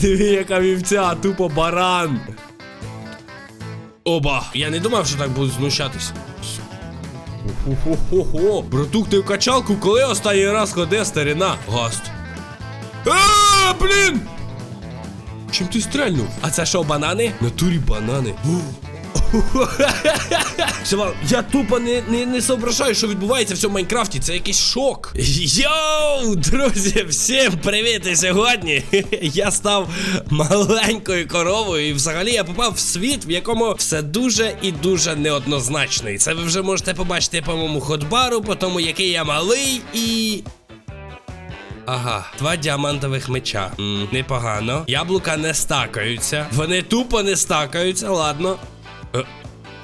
Диви, яка вівця, тупо баран. Оба. Я не думав, що так будуть знущатися. Хо-хо-хо-хо. Братух, ти в качалку, коли останній раз ходив старина? Гаст. А, блін! Чим ти стрельнув? А це що, банани? В Натурі банани. Чувак, я тупо не, не, не соображаю, що відбувається в цьому Майнкрафті. Це якийсь шок. Йоу, друзі, всім привіт! І сьогодні я став маленькою коровою, і взагалі я попав в світ, в якому все дуже і дуже неоднозначно. І це ви вже можете побачити по моєму ходбару, по тому, який я малий і. Ага, два діамантових меча. М, непогано. Яблука не стакаються. Вони тупо не стакаються, ладно. Е,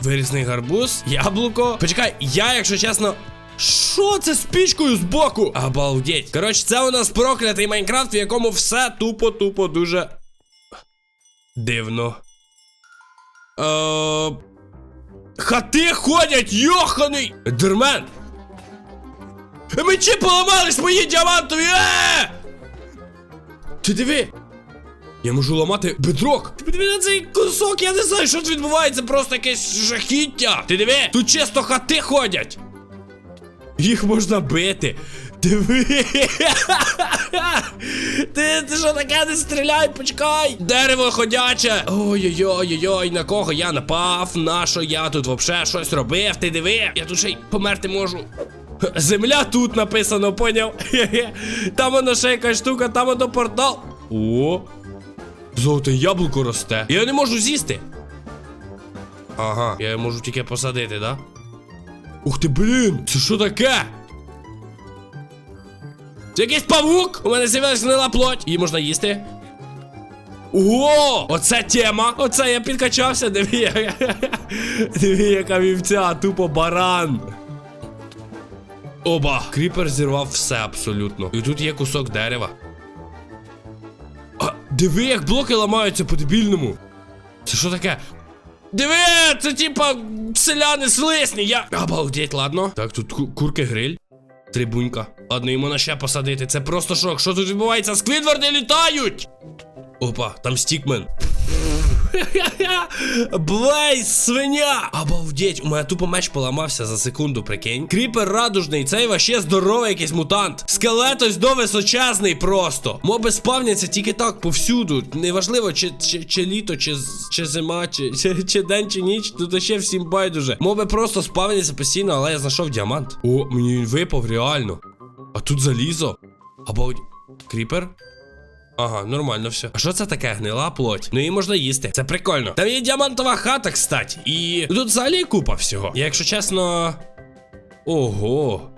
вирізний гарбуз, яблуко. Почекай, я, якщо чесно. Що це з пічкою збоку? Обалдеть. Коротше, це у нас проклятий Майнкрафт, в якому все тупо-тупо дуже. Дивно. Е... Хати ходять, йоханий! Дермен! Мечі поламались мої діамантові! Е! Ти диви! Я можу ламати бедрок. На цей кусок, я не знаю, що тут відбувається, просто якесь жахіття. Ти диви, тут чисто хати ходять. Їх можна бити. Диви. Ти, ти що таке не стріляй, почекай! Дерево ходяче! Ой-ой-ой-ой, на кого я напав? На що я тут вообще щось робив? Ти диви, я тут ще й померти можу. Земля тут написано, поняв? Там воно ще якась штука, там воно портал. О! Золоте яблуко росте. Я не можу з'їсти. Ага, я можу тільки посадити, да? Ух ти, блін! Це що таке? Це якийсь павук! У мене з'явилась гнила плоть. Її можна їсти. О! Оце тема! Оце я підкачався, диви. яка- Диви, яка вівця, тупо баран. Оба! Кріпер зірвав все абсолютно. І тут є кусок дерева. Диви, як блоки ламаються по-дебільному. Це що таке? Диви, це типа селяни слисні, я. Обалдеть, ладно. Так, тут ку- курки гриль. Трибунька. Ладно, йому на ще посадити. Це просто шок. Що тут відбувається? Сквідварди літають! Опа, там стікмен. Блейз, свиня! Обалдеть, у мене тупо меч поламався за секунду, прикинь. Кріпер радужний, цей ваще здоровий якийсь мутант. Скелет ось до височезний просто. Моби спавняться тільки так повсюду. Неважливо, чи, чи, чи літо, чи, чи зима, чи, чи, чи день, чи ніч. Тут ще всім байдуже. Моби просто спавняться постійно, але я знайшов діамант. О, мені він випав, реально. А тут залізо. Обалдеть. Кріпер? Ага, нормально все. А що це таке гнила плоть? Ну її можна їсти. Це прикольно. Там є діамантова хата, кстати. І тут взагалі купа всього. Я, якщо чесно. Ого.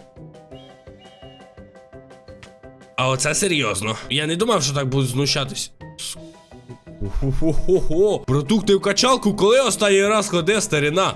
А оце серйозно. Я не думав, що так будуть знущатись. Хо-хо-хо-хо. Братух, в качалку, коли останній раз ходив старина?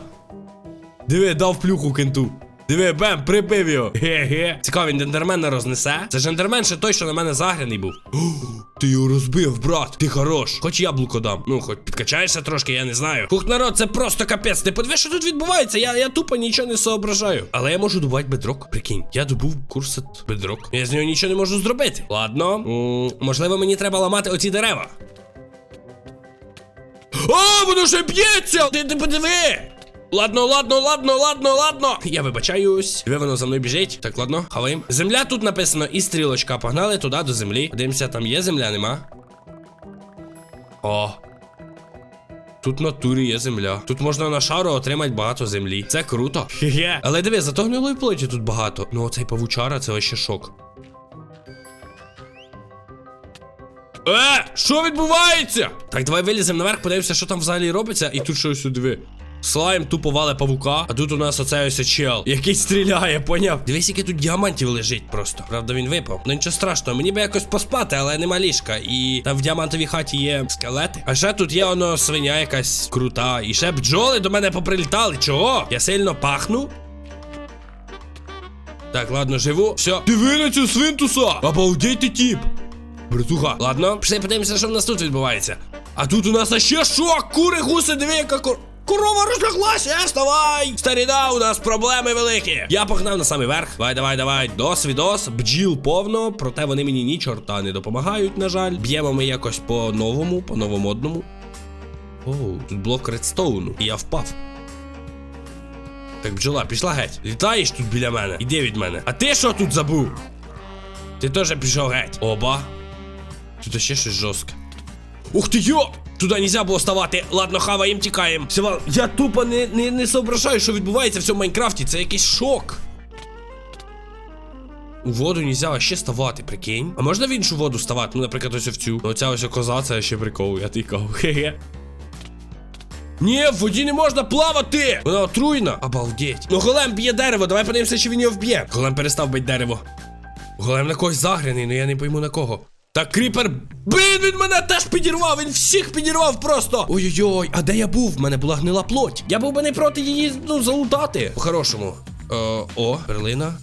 Диви, дав плюху кенту. Диви, бем, прибив його. Ге-ге. Цікаво, він дендермена рознесе. Це ж дендермен ще той, що на мене загряний був. Ти його розбив, брат. Ти хорош. Хоч яблуко дам. Ну, хоч підкачаєшся трошки, я не знаю. Хух, народ, це просто капець. Ти подиви, що тут відбувається. Я, я тупо нічого не соображаю. Але я можу добувати бедрок. Прикинь, я добув курсет бедрок. Я з нього нічого не можу зробити. Ладно. М, можливо, мені треба ламати оці дерева. О, воно ще б'ється! Ти, ти подиви! Ладно, ладно, ладно, ладно, ладно. Я вибачаюсь. Ви воно за мною біжить. Так, ладно, хаваємо. Земля тут написано і стрілочка. Погнали туди до землі. Подивимося, там є земля, нема. О. Тут в натурі є земля. Тут можна на шару отримати багато землі. Це круто. Хе-хе. Але диви, зато гнилої плоті тут багато. Ну оцей павучара, це вообще шок. Е, що відбувається? Так, давай виліземо наверх, подивимося, що там взагалі робиться, і тут щось диви. Слайм тупо вале павука, а тут у нас оцей чел, який стріляє, поняв? Дивись, який тут діамантів лежить просто. Правда, він випав. Ну нічого страшного, мені би якось поспати, але нема ліжка. І там в діамантовій хаті є скелети. А ще тут є воно свиня якась крута. І ще бджоли до мене поприлітали. Чого? Я сильно пахну? Так, ладно, живу. Все. Диви на цю свинтуса! Обалдеть ти тіп! Братуха, ладно, пішли подивимося, що в нас тут відбувається. А тут у нас ще що? Кури, гуси, диви, яка кор... корова розляглася, вставай! Старіда, у нас проблеми великі. Я погнав на самий верх. Давай, давай, давай. Дос, відос, бджіл повно, проте вони мені ні чорта не допомагають, на жаль. Б'ємо ми якось по-новому, по-новомодному. Оу, тут блок редстоуну. І я впав. Так, бджола, пішла геть. Літаєш тут біля мене. Іди від мене. А ти що тут забув? Ти теж пішов геть. Оба. Тут ще щось жорстке. Ух ти йо! Туди нельзя було ставати. Ладно, хаваєм, тікаємо. Сівал, я тупо не, не, не соображаю, що відбувається в цьому Майнкрафті. Це якийсь шок. У воду нельзя вообще ставати, прикинь. А можна в іншу воду ставати? Ну, наприклад, ось в цю. Ну, Оця ось коза, це ще прикол, я тикав. Хе-хе. Ні, в воді не можна плавати! Вона отруйна. Обалдеть. Ну, голем б'є дерево, давай подивимося, чи він його вб'є. Голем перестав бити дерево. Голем на когось загряний, ну я не пойму на кого. Так, кріпер. Блін, він мене теж підірвав, він всіх підірвав просто. Ой-ой-ой, а де я був? В мене була гнила плоть. Я був би не проти її ну, залутати. По-хорошому. Е, о, перлина.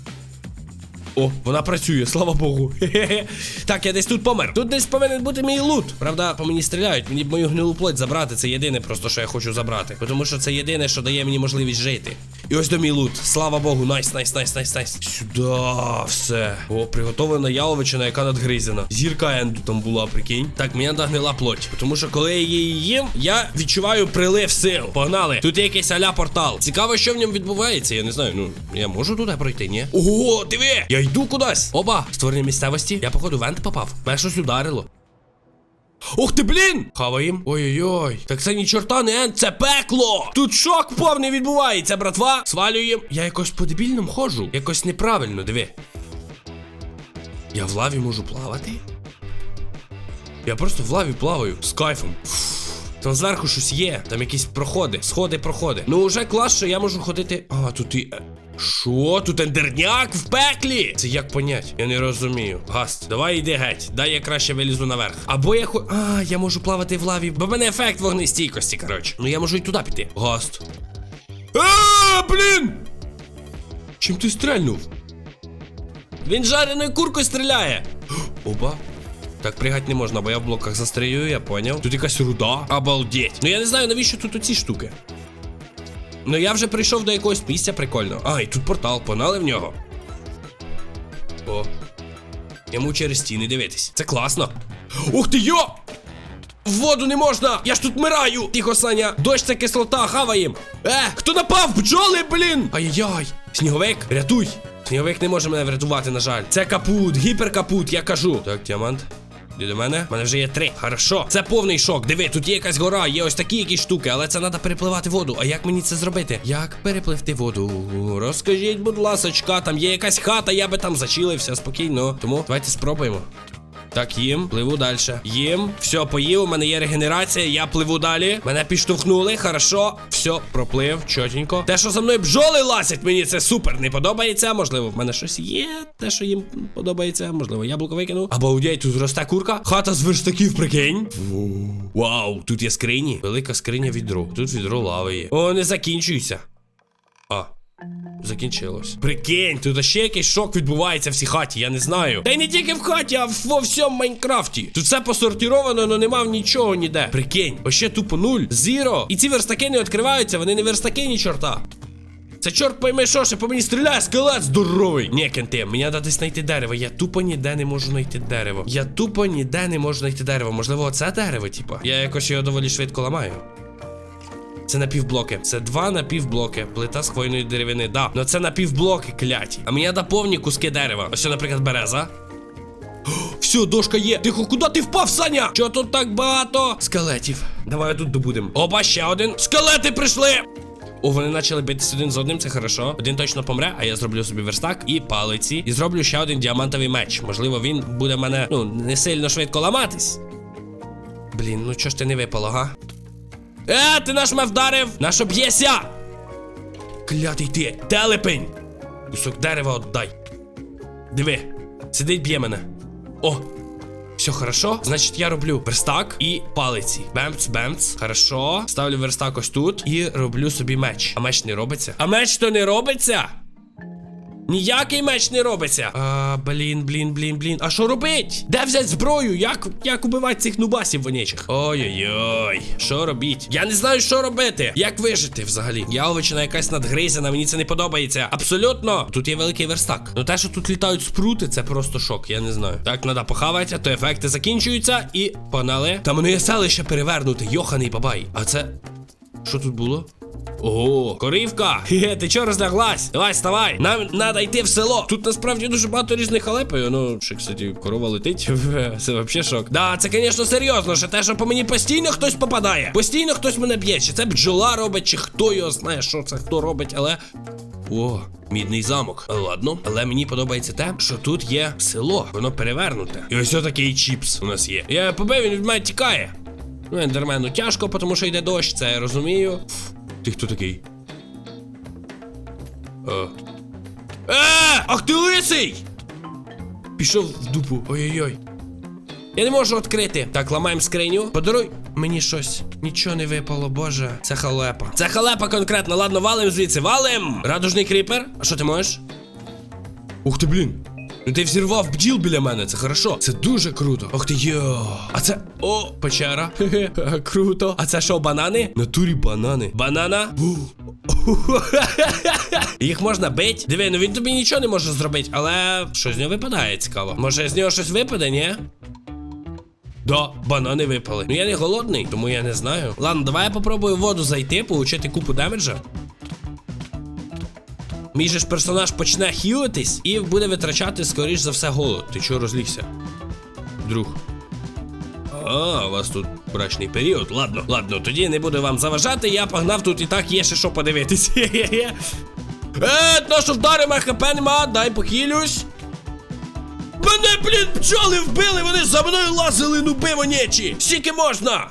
О, вона працює, слава Богу. Хе-хе-хе. Так, я десь тут помер. Тут десь повинен бути мій лут. Правда, по мені стріляють. Мені б мою гнилу плоть забрати. Це єдине просто, що я хочу забрати. Тому що це єдине, що дає мені можливість жити. І ось до мій лут. Слава Богу, найс, найс, найс, найс, найс. Сюда, все. О, приготовлена яловичина, яка надгризена. Зірка енду там була, прикинь. Так, мені надо гнила плоть. Тому що коли я її їм, я відчуваю прилив сил. Погнали. Тут є якийсь аля портал. Цікаво, що в ньому відбувається. Я не знаю. Ну, я можу туди пройти, ні? Ого, диви! Я йду кудись. Оба, створені місцевості. Я, походу, вент попав. Мене щось ударило. Ух ти, блін! Хаваєм. Ой-ой-ой. Так це ні чорта не ент, це пекло! Тут шок повний відбувається, братва. Свалюєм. Я якось по дебільному ходжу. Якось неправильно, диви. Я в лаві можу плавати? Я просто в лаві плаваю з кайфом. Фу. Там зверху щось є, там якісь проходи, сходи, проходи. Ну вже клас, що я можу ходити. А, тут і. е, Що? Тут ендерняк в пеклі? Це як понять? Я не розумію. Гаст, давай йди геть. Дай я краще вилізу наверх. Або я хо. А, я можу плавати в лаві, бо в мене ефект вогнестійкості, коротше. Ну я можу і туди піти. Гаст. А, блін! Чим ти стрельнув? Він жареною куркою стріляє. Опа. Так пригати не можна, бо я в блоках застрію, я поняв. Тут якась руда. Обалдеть. Ну я не знаю, навіщо тут оці штуки. Ну я вже прийшов до якогось місця прикольного. А, і тут портал, погнали в нього. О. Йому через стіни дивитись. Це класно. Ух ти йо! В воду не можна! Я ж тут мираю! Тихо, Саня! Дощ це кислота, хаваєм! Е, хто напав? Бджоли, блін! Ай-яй-яй! Сніговик, рятуй! Сніговик не може мене врятувати, на жаль. Це капут, гіперкапут, я кажу. Так, діамант. Іди до мене. У мене вже є три. Хорошо. Це повний шок. Диви, тут є якась гора, є ось такі якісь штуки, але це треба перепливати воду. А як мені це зробити? Як перепливти воду? Розкажіть, будь ласочка, там є якась хата, я би там зачилився спокійно. Тому давайте спробуємо. Так, їм, пливу далі. Їм, все, поїв, у мене є регенерація, я пливу далі. Мене підштовхнули, хорошо. Все, проплив, чотенько. Те, що за мною бджоли ласять, мені це супер не подобається. Можливо, в мене щось є. Те, що їм подобається. Можливо, яблуко викину. Обалдеть, тут росте курка. Хата з верстаків, прикинь. Вау, тут є скрині. Велика скриня відро. Тут відро лави є. О, не закінчуйся. Закінчилось. Прикинь, тут ще якийсь шок відбувається в цій хаті, я не знаю. Та й не тільки в хаті, а во всьому Майнкрафті. Тут все посортіровано, але нема нічого ніде. Прикинь, ось ще тупо нуль, зіро. І ці верстаки не відкриваються, вони не верстаки, ні чорта. Це чорт пойми, що ще по мені стріляє скелет здоровий. Ні, кенте, мені треба десь знайти дерево. Я тупо ніде не можу знайти дерево. Я тупо ніде не можу знайти дерево. Можливо, оце дерево, типа. Я якось його доволі швидко ламаю. Це напівблоки. Це два напівблоки. Плита з хвойної деревини. Да. Ну це напівблоки кляті. А мені треба повні куски дерева. Ось, наприклад, береза. Все, дошка є. Тихо, куди ти впав, Саня? Чого тут так багато? Скелетів. Давай тут добудемо. Оба, ще один. Скелети прийшли! О, вони почали битися один з одним, це хорошо. Один точно помре, а я зроблю собі верстак і палиці. І зроблю ще один діамантовий меч. Можливо, він буде мене, ну, не сильно швидко ламатись. Блін, ну чого ж ти не випало, га? Е, ти наш ме вдарив! Наш б'єся? Клятий ти, телепень! Кусок дерева отдай. Диви, сидить б'є мене. О! Все хорошо. Значить, я роблю верстак і палиці. Бемц, бемц. Хорошо. Ставлю верстак ось тут і роблю собі меч. А меч не робиться. А меч то не робиться? Ніякий меч не робиться. А, блін, блін, блін, блін. А що робить? Де взяти зброю? Як, як убивати цих нубасів вонячих? Ой-ой-ой, що робіть? Я не знаю, що робити. Як вижити взагалі? Яловичина якась надгризена, мені це не подобається. Абсолютно. Тут є великий верстак. Ну те, що тут літають спрути, це просто шок, я не знаю. Так, треба похавати, а то ефекти закінчуються і погнали. Та мене є селище перевернути, йоханий бабай. А це. Що тут було? Ого, корівка! Хе, ти чого розляглась? Давай, вставай! Нам треба йти в село. Тут насправді дуже багато різних халепів. Ну, ще, кстати, корова летить. Це взагалі шок. Да, це, звісно, серйозно, що те, що по мені постійно хтось попадає. Постійно хтось мене б'є. Чи це бджола робить, чи хто його знає, що це хто робить, але. О, мідний замок. Ладно, але мені подобається те, що тут є село, воно перевернуте. І ось такий чіпс у нас є. Я побив, він від мене тікає. Ну, ендермену тяжко, тому що йде дощ, це я розумію. Ти хто такий? Е. Е! Ах ти лисий! Пішов в дупу. Ой-ой-ой. Я не можу відкрити. Так, ламаємо скриню. Подаруй мені щось. Нічого не випало, боже. Це халепа. Це халепа конкретно. Ладно, валим звідси. Валим! Радужний кріпер. А що ти можеш? Ух ти, блін. Ну ти взірвав бджіл біля мене, це хорошо. Це дуже круто. Ох ти йо. А це. О, печера. Хе-хе, круто. А це що, банани? Натурі банани. Банана. Їх можна бить. Диви, ну він тобі нічого не може зробити, але що з нього випадає, цікаво. Може з нього щось випаде, ні? Да, банани випали. Ну я не голодний, тому я не знаю. Ладно, давай я попробую в воду зайти, получити купу демеджа. Мій же ж персонаж почне хілитись і буде витрачати, скоріш за все, голод. Ти чого розлігся? Друг. А, у вас тут брачний період. Ладно, ладно, тоді не буду вам заважати. Я погнав тут і так є ще що подивитись. Е, то що вдари, хп нема, дай похилюсь. Мене, блін, пчоли вбили, вони за мною лазили, ну нечі. Скільки можна?